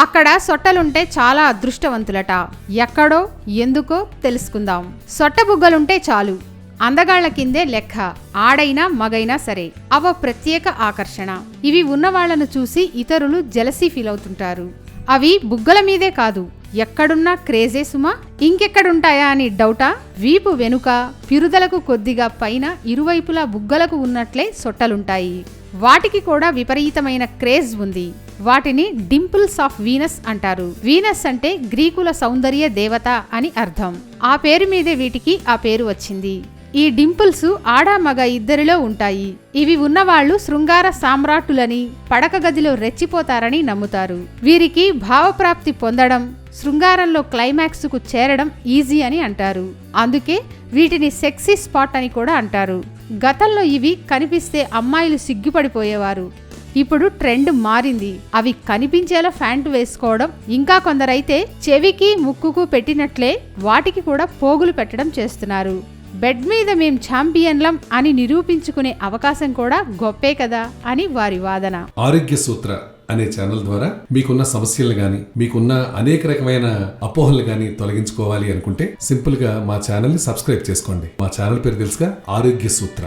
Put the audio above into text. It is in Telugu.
అక్కడ సొట్టలుంటే చాలా అదృష్టవంతులట. ఎక్కడో ఎందుకో తెలుసుకుందాం. సొట్ట బుగ్గలుంటే చాలు. అందగాళ్ళ కిందే లెక్క. ఆడైనా మగైనా సరే. అవ ప్రత్యేక ఆకర్షణ. ఇవి ఉన్నవాళ్ళను చూసి ఇతరులు జలసీ ఫీల్ అవుతుంటారు అవి బుగ్గల మీదే కాదు. ఎక్కడున్నా క్రేజే సుమా. ఇంకెక్కడుంటాయా అని డౌటా. వీపు వెనుక పిరుదలకు కొద్దిగా పైన ఇరువైపులా బుగ్గలకు ఉన్నట్లే సొట్టలుంటాయి. వాటికి కూడా విపరీతమైన క్రేజ్ ఉంది. వాటిని డింపుల్స్ ఆఫ్ వీనస్ అంటారు. వీనస్ అంటే గ్రీకుల సౌందర్య దేవత అని అర్థం. ఆ పేరు మీదే వీటికి ఆ పేరు వచ్చింది. ఈ డింపుల్స్ ఆడా మగ ఇద్దరిలో ఉంటాయి. ఇవి ఉన్నవాళ్ళు శృంగార సామ్రాటులని పడక గదిలో రెచ్చిపోతారని నమ్ముతారు. వీరికి భావప్రాప్తి పొందడం శృంగారంలో క్లైమాక్స్కు చేరడం ఈజీ అని అంటారు. అందుకే వీటిని సెక్సీ స్పాట్ అని కూడా అంటారు. గతంలో ఇవి కనిపిస్తే అమ్మాయిలు సిగ్గుపడిపోయేవారు. ఇప్పుడు ట్రెండ్ మారింది. అవి కనిపించేలా ఫ్యాంట్ వేసుకోవడం ఇంకా కొందరైతే చెవికి ముక్కుకు పెట్టినట్లే వాటికి కూడా పోగులు పెట్టడం చేస్తున్నారు. బెడ్ మీద మేం ఛాంపియన్లం అని నిరూపించుకునే అవకాశం కూడా గొప్పే కదా అని వారి వాదన. ఆరోగ్య సూత్ర అనే ఛానల్ ద్వారా మీకున్న సమస్యలు గాని మీకున్న అనేక రకమైన అపోహలు గాని తొలగించుకోవాలి అనుకుంటే సింపుల్గా మా ఛానల్ని సబ్స్క్రైబ్ చేసుకోండి. మా ఛానల్ పేరు తెలుసుగా ఆరోగ్య సూత్ర.